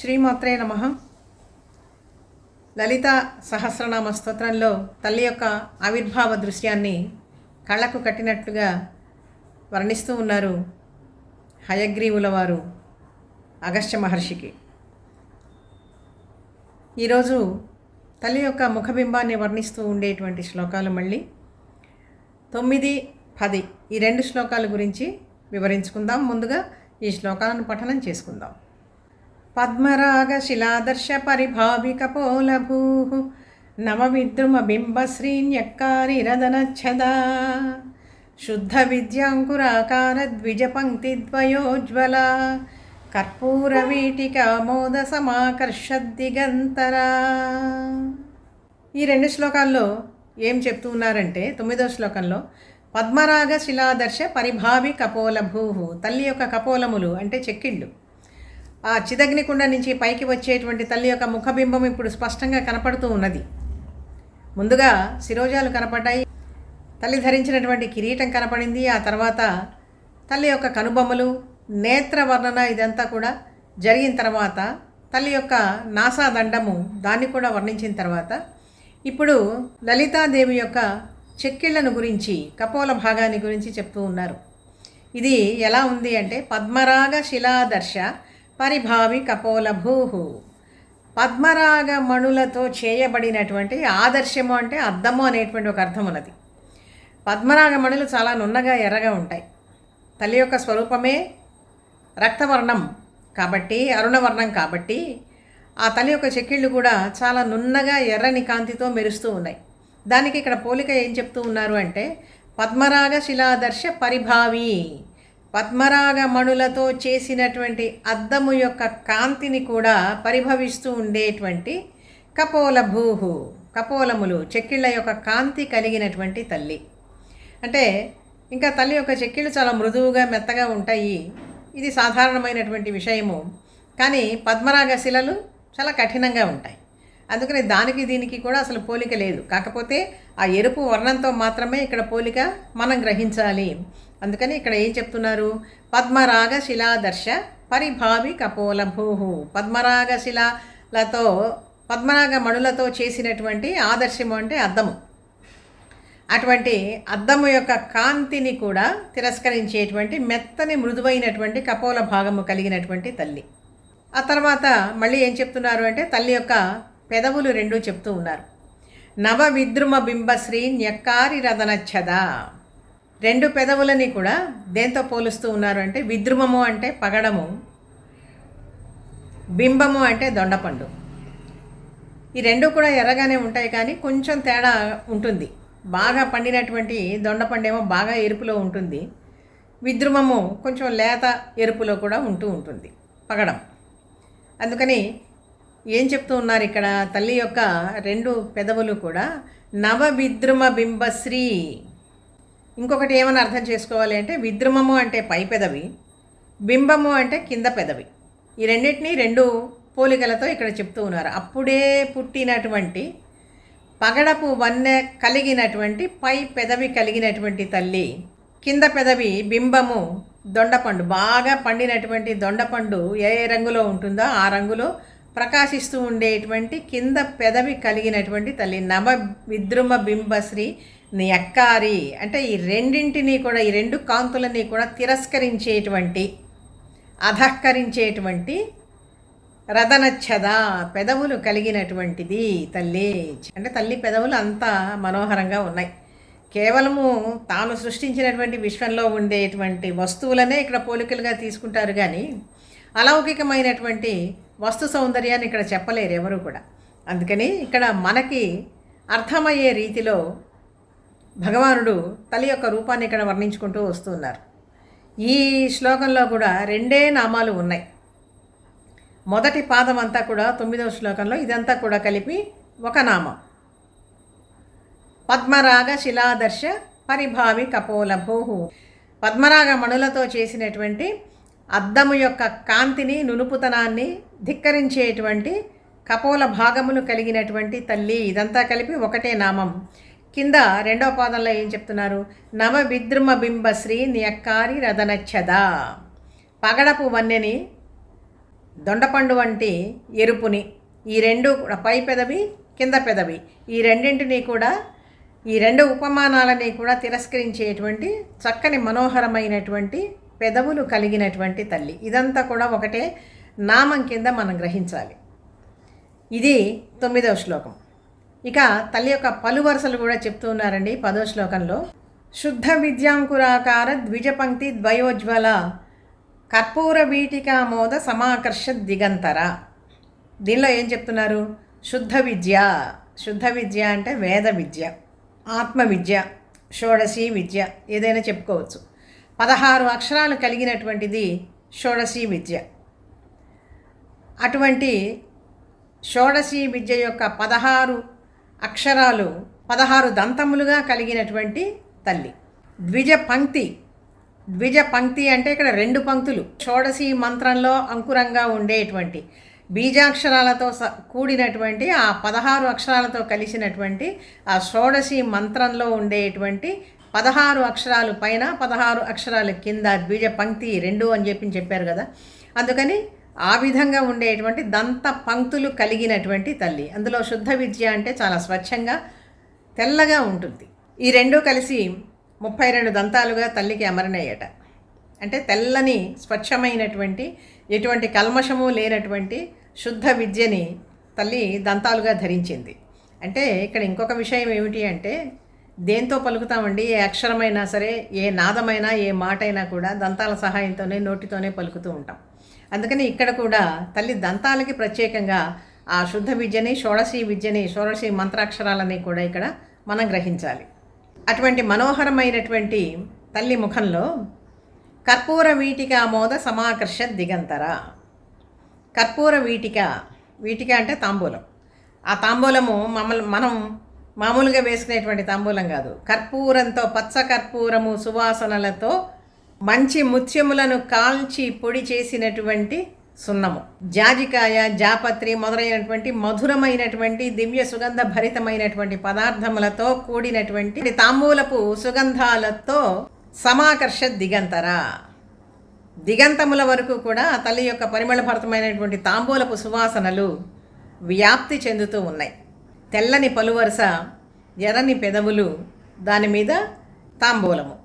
శ్రీమాత్రే నమ. లలిత సహస్రనామ స్తోత్రంలో తల్లి యొక్క ఆవిర్భావ దృశ్యాన్ని కళ్ళకు కట్టినట్లుగా వర్ణిస్తూ ఉన్నారు హయగ్రీవుల వారు అగస్త్య మహర్షికి. ఈరోజు తల్లి యొక్క ముఖబింబాన్ని వర్ణిస్తూ ఉండేటువంటి శ్లోకాలు మళ్ళీ తొమ్మిది పది ఈ రెండు శ్లోకాల గురించి వివరించుకుందాం. ముందుగా ఈ శ్లోకాలను పఠనం చేసుకుందాం. పద్మరాగ శిలాదర్శ పరిభావికపోలభూ నవ విద్రుమ బింబశ్రీన్యక్కారి రదనచ్చదా శుద్ధ విద్యాంకురాకార ద్విజ పంక్తి ద్వయోజ్వల కర్పూర వీటిక మోద ఈ రెండు శ్లోకాల్లో ఏం చెప్తూ ఉన్నారంటే తొమ్మిదో శ్లోకంలో పద్మరాగ శిలాదర్శ పరిభావి కపోల తల్లి యొక్క కపోలములు అంటే చెక్కిళ్ళు. ఆ చిదగ్నికుండ నుంచి పైకి వచ్చేటువంటి తల్లి యొక్క ముఖబింబం ఇప్పుడు స్పష్టంగా కనపడుతూ ఉన్నది. ముందుగా శిరోజాలు కనపడ్డాయి. తల్లి ధరించినటువంటి కిరీటం కనపడింది. ఆ తర్వాత తల్లి యొక్క కనుబొమ్మలు నేత్ర వర్ణన ఇదంతా కూడా జరిగిన తర్వాత తల్లి యొక్క నాసాదండము దాన్ని కూడా వర్ణించిన తర్వాత ఇప్పుడు లలితాదేవి యొక్క చెక్కిళ్ళను గురించి కపోల భాగాన్ని గురించి చెప్తూ ఉన్నారు. ఇది ఎలా ఉంది అంటే పద్మరాగ శిలాదర్శ పరిభావి కపోల భూహు పద్మరాగ మణులతో చేయబడినటువంటి ఆదర్శము అంటే అద్దము అనేటువంటి ఒక అర్థం ఉన్నది పద్మరాగ మణులు చాలా నున్నగా ఎర్రగా ఉంటాయి. తల్లి యొక్క స్వరూపమే రక్తవర్ణం కాబట్టి అరుణవర్ణం కాబట్టి ఆ తల్లి యొక్క చెక్కిళ్ళు కూడా చాలా నున్నగా ఎర్రని కాంతితో మెరుస్తూ ఉన్నాయి. దానికి ఇక్కడ పోలిక ఏం చెప్తూ ఉన్నారు అంటే పద్మరాగ శిలాదర్శ పరిభావి. పద్మరాగమణులతో చేసినటువంటి అద్దము యొక్క కాంతిని కూడా పరిభవిస్తూ ఉండేటువంటి కపోల భూహు కపోలములు చెక్కిళ్ళ యొక్క కాంతి కలిగినటువంటి తల్లి. అంటే ఇంకా తల్లి యొక్క చెక్కిళ్ళు చాలా మృదువుగా మెత్తగా ఉంటాయి. ఇది సాధారణమైనటువంటి విషయము. కానీ పద్మరాగ శిలలు చాలా కఠినంగా ఉంటాయి. అందుకని దానికి దీనికి కూడా అసలు పోలిక లేదు. కాకపోతే ఆ ఎరుపు వర్ణంతో మాత్రమే ఇక్కడ పోలిక మనం గ్రహించాలి. అందుకని ఇక్కడ ఏం చెప్తున్నారు? పద్మరాగ శిలాదర్శ పరిభావి కపోల భూహు పద్మరాగ శిలలతో పద్మరాగ మణులతో చేసినటువంటి ఆదర్శము అంటే అద్దము. అటువంటి అద్దము యొక్క కాంతిని కూడా తిరస్కరించేటువంటి మెత్తని మృదువైనటువంటి కపోల భాగము కలిగినటువంటి తల్లి. ఆ తర్వాత మళ్ళీ ఏం చెప్తున్నారు అంటే తల్లి యొక్క పెదవులు రెండు చెప్తూ ఉన్నారు. నవ విద్రుమ బింబశ్రీ న్యక్కారి రదనచ్చద రెండు పెదవులని కూడా దేంతో పోలుస్తూ ఉన్నారు అంటే విద్రుమము అంటే పగడము బింబము అంటే దొండపండు. ఈ రెండు కూడా ఎర్రగానే ఉంటాయి కానీ కొంచెం తేడా ఉంటుంది. బాగా పండినటువంటి దొండపండేమో బాగా ఎరుపులో ఉంటుంది. విద్రుమము కొంచెం లేత ఎరుపులో కూడా ఉంటూ ఉంటుంది. పగడం. అందుకని ఏం చెప్తూ ఉన్నారు ఇక్కడ? తల్లి యొక్క రెండు పెదవులు కూడా నవ విద్రుమ బింబశ్రీ ఇంకొకటి ఏమని అర్థం చేసుకోవాలి అంటే విద్రుమము అంటే పై పెదవి బింబము అంటే కింద పెదవి. ఈ రెండింటినీ రెండు పోలికలతో ఇక్కడ చెప్తూ ఉన్నారు. అప్పుడే పుట్టినటువంటి పగడపు వన్నె కలిగినటువంటి పై పెదవి కలిగినటువంటి తల్లి కింద పెదవి బింబము దొండపండు బాగా పండినటువంటి దొండపండు ఏ రంగులో ఉంటుందో ఆ రంగులో ప్రకాశిస్తూ ఉండేటువంటి కింద పెదవి కలిగినటువంటి తల్లి నవ విద్రుమ బింబశ్రీ ఎక్కారి అంటే ఈ రెండింటినీ కూడా ఈ రెండు కాంతులని కూడా తిరస్కరించేటువంటి అధహకరించేటువంటి రథనచ్చద పెదవులు కలిగినటువంటిది తల్లి. అంటే తల్లి పెదవులు అంత మనోహరంగా ఉన్నాయి. కేవలము తాను సృష్టించినటువంటి విశ్వంలో ఉండేటువంటి వస్తువులనే ఇక్కడ పోలికలుగా తీసుకుంటారు కానీ అలౌకికమైనటువంటి వస్తు సౌందర్యాన్ని ఇక్కడ చెప్పలేరు ఎవరు కూడా. అందుకని ఇక్కడ మనకి అర్థమయ్యే రీతిలో భగవానుడు తల్లి యొక్క రూపాన్ని ఇక్కడ వర్ణించుకుంటూ వస్తున్నారు. ఈ శ్లోకంలో కూడా రెండే నామాలు ఉన్నాయి. మొదటి పాదం అంతా కూడా తొమ్మిదవ శ్లోకంలో ఇదంతా కూడా కలిపి ఒక నామం. పద్మరాగ శిలాదర్శ పరిభావి కపోల భూహు. పద్మరాగ మణులతో చేసినటువంటి అద్దము యొక్క కాంతిని నునుపుతనాన్ని ధిక్కరించేటువంటి కపోల భాగములు కలిగినటువంటి తల్లి. ఇదంతా కలిపి ఒకటే నామం. కింద రెండవ పాదంలో ఏం చెప్తున్నారు? నమ విద్రుమ బింబశ్రీ నియక్కారి రథనచ్చద పగడపు వన్నెని దొండపండు వంటి ఎరుపుని ఈ రెండు కూడా పై పెదవి కింద పెదవి ఈ రెండింటినీ కూడా ఈ రెండు ఉపమానాలని కూడా తిరస్కరించేటువంటి చక్కని మనోహరమైనటువంటి పెదవులు కలిగినటువంటి తల్లి. ఇదంతా కూడా ఒకటే నామం కింద మనం గ్రహించాలి. ఇది తొమ్మిదవ శ్లోకం. ఇక తల్లి యొక్క పలు వరుసలు కూడా చెప్తూ ఉన్నారండి పదో శ్లోకంలో. శుద్ధ విద్యాంకురాకార ద్విజపంక్తి ద్వయోజ్వల కర్పూర వీటికామోద సమాకర్ష దిగంతర. దీనిలో ఏం చెప్తున్నారు? శుద్ధ విద్య. శుద్ధ విద్య అంటే వేద విద్య ఆత్మ విద్య షోడశీ విద్య ఏదైనా చెప్పుకోవచ్చు. పదహారు అక్షరాలు కలిగినటువంటిది షోడశీ విద్య. అటువంటి షోడశీ విద్య యొక్క పదహారు అక్షరాలు పదహారు దంతములుగా కలిగినటువంటి తల్లి. ద్విజ పంక్తి. ద్విజ పంక్తి అంటే ఇక్కడ రెండు పంక్తులు. షోడశీ మంత్రంలో అంకురంగా ఉండేటువంటి బీజాక్షరాలతో స కూడినటువంటి ఆ పదహారు అక్షరాలతో కలిసినటువంటి ఆ షోడశి మంత్రంలో ఉండేటువంటి పదహారు అక్షరాలు పైన పదహారు అక్షరాలు కింద ద్విజ పంక్తి రెండు అని చెప్పి చెప్పారు కదా. అందుకని ఆ విధంగా ఉండేటువంటి దంత పంక్తులు కలిగినటువంటి తల్లి. అందులో శుద్ధ విద్య అంటే చాలా స్వచ్ఛంగా తెల్లగా ఉంటుంది. ఈ రెండూ కలిసి ముప్పై రెండు దంతాలుగా తల్లికి అమరనయ్యట. అంటే తెల్లని స్వచ్ఛమైనటువంటి ఎటువంటి కల్మషము లేనటువంటి శుద్ధ విద్యని తల్లి దంతాలుగా ధరించింది. అంటే ఇక్కడ ఇంకొక విషయం ఏమిటి అంటే దేంతో పలుకుతామండి? ఏ అక్షరమైనా సరే ఏ నాదమైనా ఏ మాటైనా కూడా దంతాల సహాయంతోనే నోటితోనే పలుకుతూ ఉంటాం. అందుకని ఇక్కడ కూడా తల్లి దంతాలకి ప్రత్యేకంగా ఆ శుద్ధ విద్యని షోడశీ విద్యని షోడశీ మంత్రాక్షరాలని కూడా ఇక్కడ మనం గ్రహించాలి. అటువంటి మనోహరమైనటువంటి తల్లి ముఖంలో కర్పూర వీటిక మోద సమాకర్ష దిగంతర. కర్పూర వీటిక వీటిక అంటే తాంబూలం. ఆ తాంబూలము మమ్మల్ని మనం మామూలుగా వేసుకునేటువంటి తాంబూలం కాదు. కర్పూరంతో పచ్చ కర్పూరము సువాసనలతో మంచి ముత్యములను కాల్చి పొడి చేసినటువంటి సున్నము. జాజికాయ జాపత్రి మొదలైనటువంటి మధురమైనటువంటి దివ్య సుగంధ భరితమైనటువంటి పదార్థములతో కూడినటువంటి తాంబూలపు సుగంధాలతో సమాకర్ష దిగంతర. దిగంతముల వరకు కూడా తల్లి యొక్క పరిమళభరితమైనటువంటి తాంబూలపు సువాసనలు వ్యాప్తి చెందుతూ ఉన్నాయి. తెల్లని పలువరుస ఎర్రని పెదవులు దాని మీద తాంబూలము.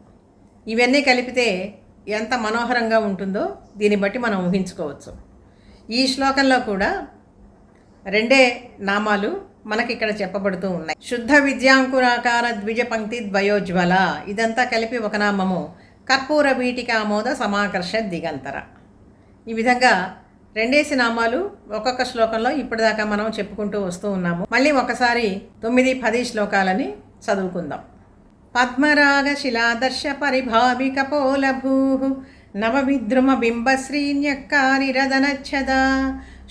ఇవన్నీ కలిపితే ఎంత మనోహరంగా ఉంటుందో దీన్ని బట్టి మనం ఊహించుకోవచ్చు. ఈ శ్లోకంలో కూడా రెండే నామాలు మనకి ఇక్కడ చెప్పబడుతూ ఉన్నాయి. శుద్ధ విద్యాంకురాకార ద్విజ పంక్తి ద్వయోజ్వల. ఇదంతా కలిపి ఒక నామము. కర్పూర వీటికామోద సమాకర్ష దిగంతర. ఈ విధంగా రెండేసి నామాలు ఒక్కొక్క శ్లోకంలో ఇప్పటిదాకా మనం చెప్పుకుంటూ వస్తూ ఉన్నాము. మళ్ళీ ఒకసారి తొమ్మిది పది శ్లోకాలని చదువుకుందాం. పద్మరాగ శిలాదర్శ పరిభావిక పోలభూ నవ విద్రుమ బింబశ్రీన్యక్కారిరదనచ్చద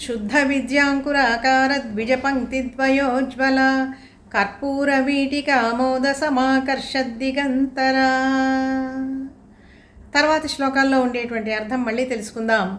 శుద్ధ విద్యాంకురాకార ద్విజపంక్తిద్వయోజ్వల కర్పూర వీటికామోద సమాకర్ష దిగంతరా. తర్వాతి శ్లోకాల్లో ఉండేటువంటి అర్థం మళ్ళీ తెలుసుకుందాం.